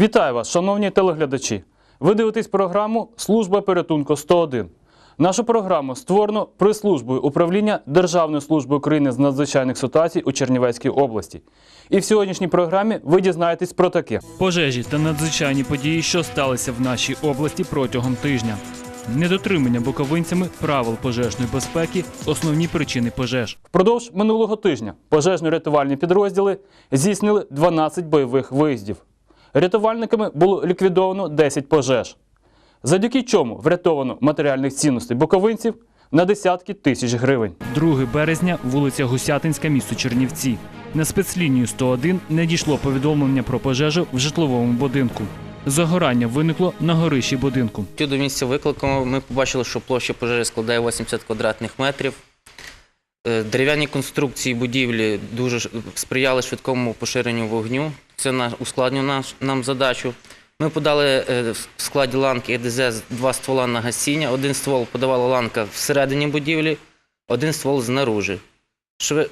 Вітаю вас, шановні телеглядачі. Ви дивитесь програму Служба порятунку 101. Нашу програму створено при службою управління Державної служби України з надзвичайних ситуацій у Чернівецькій області. І в сьогоднішній програмі ви дізнаєтесь про таке: пожежі та надзвичайні події, що сталися в нашій області протягом тижня. Недотримання буковинцями правил пожежної безпеки основні причини пожеж. Впродовж минулого тижня пожежно-рятувальні підрозділи здійснили 12 бойових виїздів. Рятувальниками було ліквідовано 10 пожеж, завдяки чому врятовано матеріальних цінностей буковинців на десятки тисяч гривень. 2 березня, вулиця Гусятинська, місто Чернівці. На спецлінію 101 надійшло повідомлення про пожежу в житловому будинку. Загорання виникло на горищі будинку. До місця виклику ми побачили, що площа пожежі складає 80 квадратних метрів. Е, Дерев'яні конструкції будівлі дуже сприяли швидкому поширенню вогню. Це ускладнює нам задачу. Ми подали е, в складі ланки ЕДЗ два ствола на гасіння. Один ствол подавала ланка всередині будівлі, один ствол знаружи.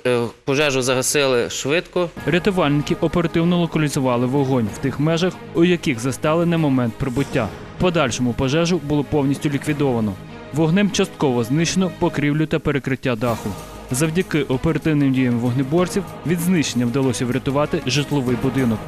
Е, Пожежу загасили швидко. Рятувальники оперативно локалізували вогонь в тих межах, у яких застали на момент прибуття. Подальшому пожежу було повністю ліквідовано. Вогнем частково знищено покрівлю та перекриття даху. Завдяки оперативним діям вогнеборців від знищення вдалося врятувати житловий будинок.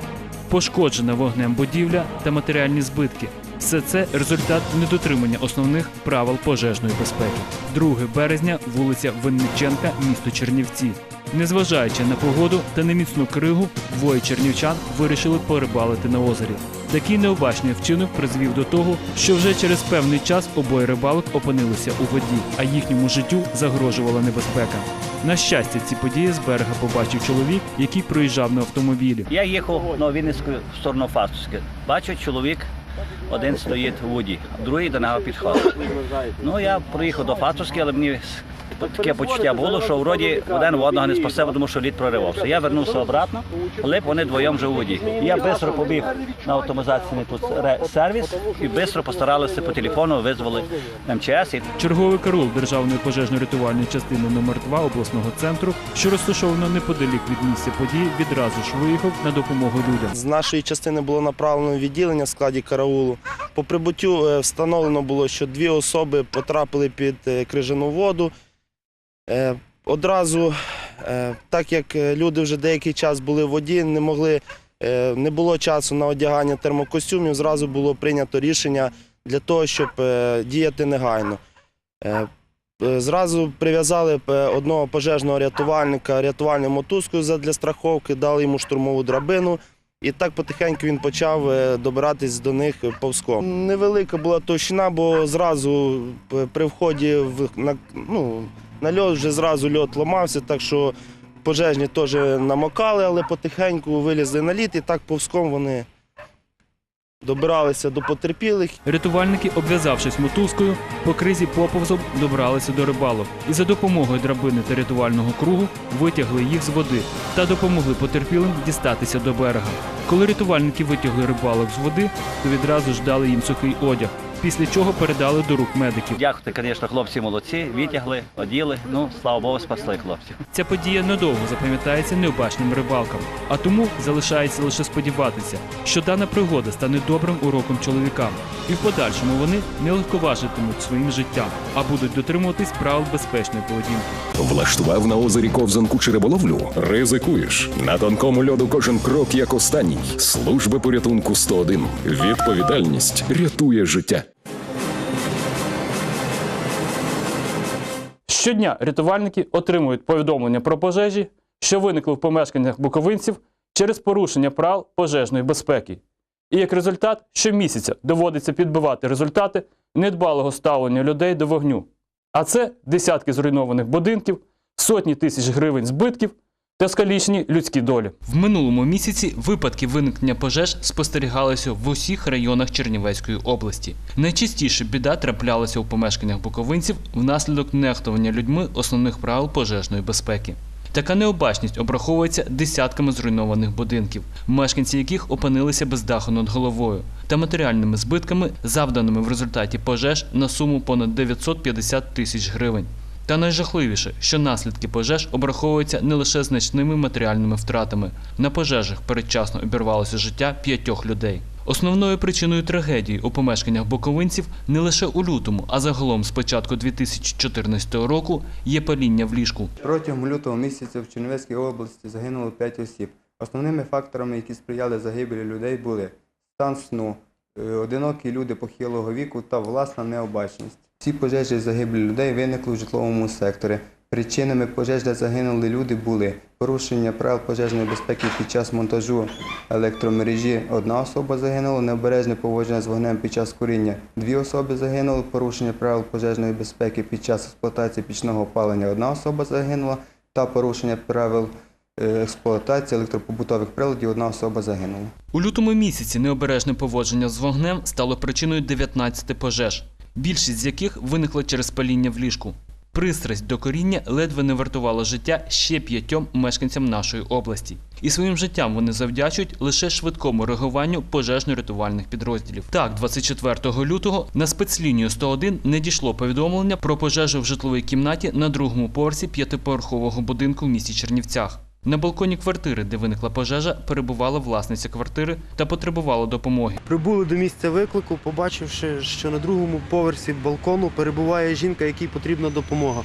Пошкоджена вогнем будівля та матеріальні збитки. Все це результат недотримання основних правил пожежної безпеки. 2 березня, вулиця Винниченка, місто Чернівці. Незважаючи на погоду та неміцну кригу, двоє чернівчан вирішили порибалити на озері. Такий необачний вчинок призвів до того, що вже через певний час обоє рибалок опинилися у воді, а їхньому життю загрожувала небезпека. На щастя, ці події з берега побачив чоловік, який проїжджав на автомобілі. Я їхав на Вінницьку в сторону Фастовське. Бачу, чоловік один стоїть у воді, другий до нього підходить. Ну, я проїхав до Фастовське, але мені таке почуття було, що вроді один в одного не спасе, тому що лід проривався. Я вернувся обратно, але вони двоєм вже у воді. Я швидко побіг на автоматизаційний сервіс і швидко постаралися по телефону, визвали МЧС. І Черговий караул Державної пожежно-рятувальної частини номер 2 обласного центру, що розташовано неподалік від місця події, відразу ж виїхав на допомогу людям. З нашої частини було направлено відділення в складі караулу. По прибуттю е, встановлено було, що дві особи потрапили під е, крижану воду. Е, Одразу, е, так як е, люди вже деякий час були в воді, не могли, не було часу на одягання термокостюмів, зразу було прийнято рішення для того, щоб діяти негайно. Зразу прив'язали одного пожежного рятувальника рятувальною мотузкою задля страховки, дали йому штурмову драбину. І так потихеньку він почав е, добиратись до них повзком. Невелика була товщина, бо зразу е, при вході в на, ну, на льот вже зразу льот ламався, так що пожежні теж намокали, але потихеньку вилізли на лід і так повзком вони добиралися до потерпілих. Рятувальники, обв'язавшись мотузкою, по кризі поповзом добралися до рибалок і за допомогою драбини та рятувального кругу витягли їх з води та допомогли потерпілим дістатися до берега. Коли рятувальники витягли рибалок з води, то відразу ж дали їм сухий одяг, після чого передали до рук медиків. дякувати, звісно, хлопці молодці, відтягли, оділи. Ну, слава Богу, спасли хлопців. Ця подія недовго запам'ятається необачним рибалкам, а тому залишається лише сподіватися, що дана пригода стане добрим уроком чоловікам, і в подальшому вони не легковажитимуть своїм життям, а будуть дотримуватись правил безпечної поведінки. Влаштував на озері ковзанку чи риболовлю? Ризикуєш. На тонкому льоду кожен крок як останній. Служба порятунку 101. Відповідальність рятує життя. Щодня рятувальники отримують повідомлення про пожежі, що виникли в помешканнях буковинців через порушення правил пожежної безпеки. І як результат, щомісяця доводиться підбивати результати недбалого ставлення людей до вогню. А це десятки зруйнованих будинків, сотні тисяч гривень збитків та скалічені людські долі. В минулому місяці випадки виникнення пожеж спостерігалися в усіх районах Чернівецької області. Найчастіше біда траплялася у помешканнях буковинців внаслідок нехтування людьми основних правил пожежної безпеки. Така необачність обраховується десятками зруйнованих будинків, мешканці яких опинилися без даху над головою, та матеріальними збитками, завданими в результаті пожеж на суму понад 950 тисяч гривень. Та найжахливіше, що наслідки пожеж обраховуються не лише значними матеріальними втратами. На пожежах передчасно обірвалося життя п'ятьох людей. Основною причиною трагедії у помешканнях боковинців не лише у лютому, а загалом з початку 2014 року є паління в ліжку. Протягом лютого місяця в Чернівецькій області загинуло 5 осіб. Основними факторами, які сприяли загибелі людей, були стан сну, е, одинокі люди похилого віку та власна необачність. Всі пожежі загиблі людей виникли в житловому секторі. Причинами пожеж, де загинули люди, були порушення правил пожежної безпеки під час монтажу електромережі. Одна особа загинула, необережне поводження з вогнем під час куріння. Дві особи загинули, порушення правил пожежної безпеки під час експлуатації пічного опалення. Одна особа загинула та порушення правил е, експлуатації електропобутових приладів. Одна особа загинула. У лютому місяці необережне поводження з вогнем стало причиною 19 пожеж, більшість з яких виникла через паління в ліжку. Пристрасть до коріння ледве не вартувала життя ще п'ятьом мешканцям нашої області. І своїм життям вони завдячують лише швидкому реагуванню пожежно-рятувальних підрозділів. Так, 24 лютого на спецлінію 101 не дійшло повідомлення про пожежу в житловій кімнаті на другому поверсі п'ятиповерхового будинку в місті Чернівцях. На балконі квартири, де виникла пожежа, перебувала власниця квартири та потребувала допомоги. Прибули до місця виклику, побачивши, що на другому поверсі балкону перебуває жінка, якій потрібна допомога.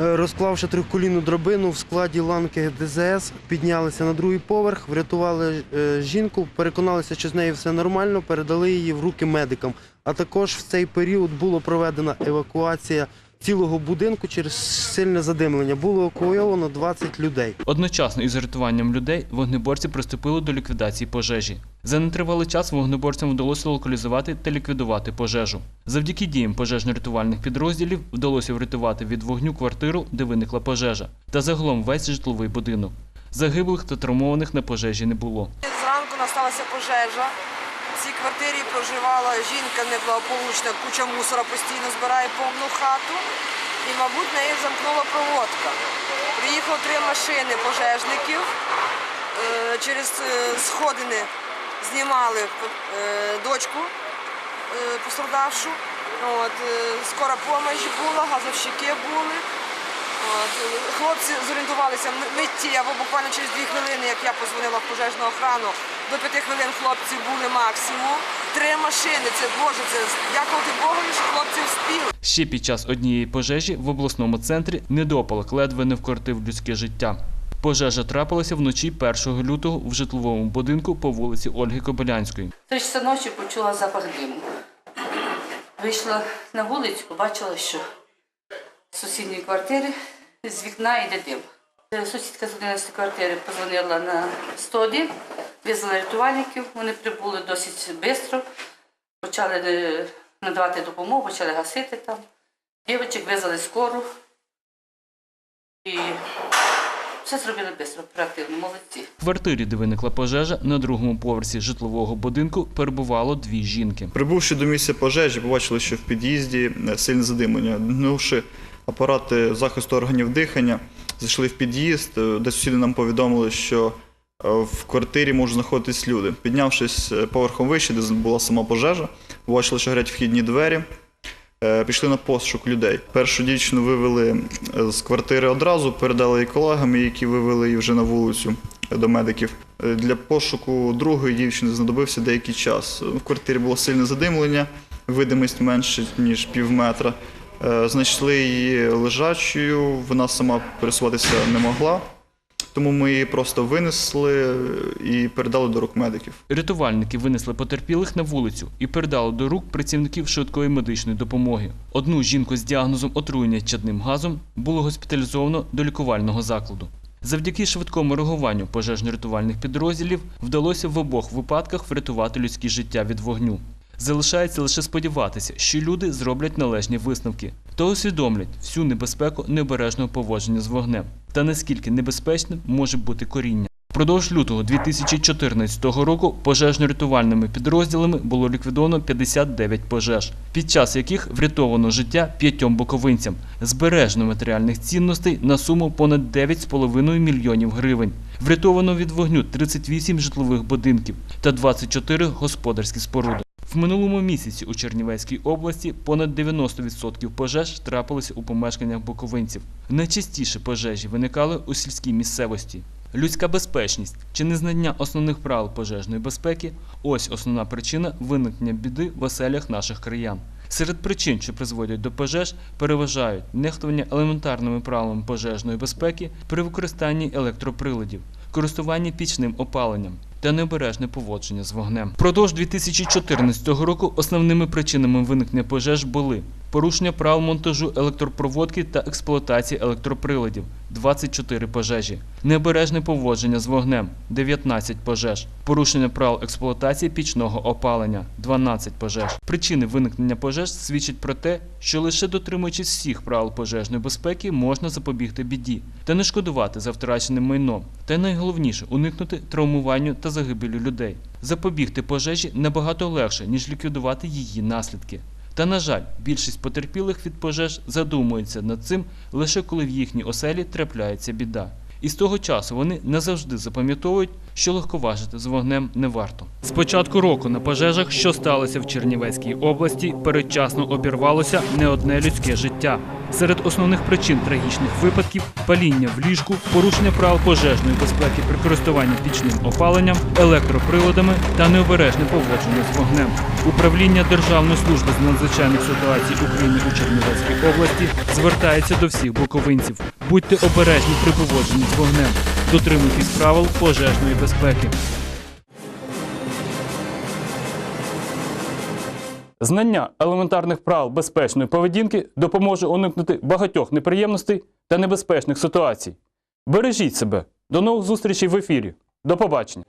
Е, Розклавши триколінну драбину в складі ланки ДЗС, піднялися на другий поверх, врятували е, жінку, переконалися, що з нею все нормально, передали її в руки медикам. А також в цей період була проведена евакуація цілого будинку через сильне задимлення. Було евакуйовано 20 людей. Одночасно із рятуванням людей вогнеборці приступили до ліквідації пожежі. За нетривалий час вогнеборцям вдалося локалізувати та ліквідувати пожежу. Завдяки діям пожежно-рятувальних підрозділів вдалося врятувати від вогню квартиру, де виникла пожежа, та загалом весь житловий будинок. Загиблих та травмованих на пожежі не було. Зранку насталася пожежа. Цій квартирі проживала жінка неблагополучна, куча мусора постійно збирає повну хату. І, мабуть, неї замкнула проводка. Приїхало три машини пожежників. Е, Через е, сходини знімали е, дочку пострадавшу. От, скора помощь була, газовщики були. Е, хлопці зорієнтувалися миттєво, буквально через дві хвилини, як я позвонила в пожежну охрану, до п'яти хвилин хлопці були максимум. Три машини, це Боже, це дякувати Богу, що хлопці вспіли. Ще під час однієї пожежі в обласному центрі недопалок ледве не вкоротив людське життя. Пожежа трапилася вночі 1 лютого в житловому будинку по вулиці Ольги Кобилянської. Три часа ночі почула запах диму. Вийшла на вулицю, побачила, що з сусідньої квартири з вікна йде дим. Е, Сусідка з 11 квартири позвонила на 101, визвала рятувальників, вони прибули досить швидко, почали е, надавати допомогу, почали гасити там. Дівчик визвали скору і все зробили швидко, оперативно, молодці. В квартирі, де виникла пожежа, на другому поверсі житлового будинку перебувало дві жінки. Прибувши до місця пожежі, побачили, що в під'їзді е, сильне задимлення. Днувши апарати захисту органів дихання, зайшли в під'їзд, е, де сусіди нам повідомили, що е, в квартирі можуть знаходитись люди. Піднявшись е, поверхом вище, де була сама пожежа, побачили, що горять вхідні двері. Пішли на пошук людей. Першу дівчину вивели з квартири одразу, передали її колегам, які вивели її вже на вулицю до медиків. Для пошуку другої дівчини знадобився деякий час. В квартирі було сильне задимлення, видимість менше ніж пів метра. Е, Знайшли її лежачою, вона сама пересуватися не могла. Тому ми її просто винесли і передали до рук медиків. Рятувальники винесли потерпілих на вулицю і передали до рук працівників швидкої медичної допомоги. Одну жінку з діагнозом отруєння чадним газом було госпіталізовано до лікувального закладу. Завдяки швидкому реагуванню пожежно-рятувальних підрозділів вдалося в обох випадках врятувати людське життя від вогню. Залишається лише сподіватися, що люди зроблять належні висновки та усвідомлять всю небезпеку необережного поводження з вогнем та наскільки небезпечним може бути коріння. Впродовж лютого 2014 року пожежно-рятувальними підрозділами було ліквідовано 59 пожеж, під час яких врятовано життя п'ятьом боковинцям, збережено матеріальних цінностей на суму понад 9,5 мільйонів гривень. Врятовано від вогню 38 житлових будинків та 24 господарські споруди. В минулому місяці у Чернівецькій області понад 90% пожеж трапилися у помешканнях боковинців. Найчастіше пожежі виникали у сільській місцевості. Людська безпечність чи незнання основних правил пожежної безпеки ось основна причина виникнення біди в оселях наших краян. Серед причин, що призводять до пожеж, переважають нехтування елементарними правилами пожежної безпеки при використанні електроприладів, користування пічним опаленням та необережне поводження з вогнем. Впродовж 2014 року основними причинами виникнення пожеж були порушення правил монтажу електропроводки та експлуатації електроприладів 24 пожежі, необережне поводження з вогнем 19 пожеж, порушення правил експлуатації пічного опалення 12 пожеж. Причини виникнення пожеж свідчать про те, що лише дотримуючись всіх правил пожежної безпеки можна запобігти біді та не шкодувати за втраченим майном. Та найголовніше уникнути травмуванню та загибелю людей. Запобігти пожежі набагато легше, ніж ліквідувати її наслідки. Та, на жаль, більшість потерпілих від пожеж задумуються над цим лише коли в їхній оселі трапляється біда. І з того часу вони не завжди запам'ятовують, що легковажити з вогнем не варто. З початку року на пожежах, що сталося в Чернівецькій області, передчасно обірвалося не одне людське життя. Серед основних причин трагічних випадків паління в ліжку, порушення правил пожежної безпеки при користуванні пічним опаленням, електроприладами та необережне поводження з вогнем. Управління Державної служби з надзвичайних ситуацій України у Чернівецькій області звертається до всіх буковинців. Будьте обережні при поводженні з вогнем, дотримуйтесь правил пожежної безпеки. Знання елементарних правил безпечної поведінки допоможе уникнути багатьох неприємностей та небезпечних ситуацій. Бережіть себе. До нових зустрічей в ефірі. До побачення.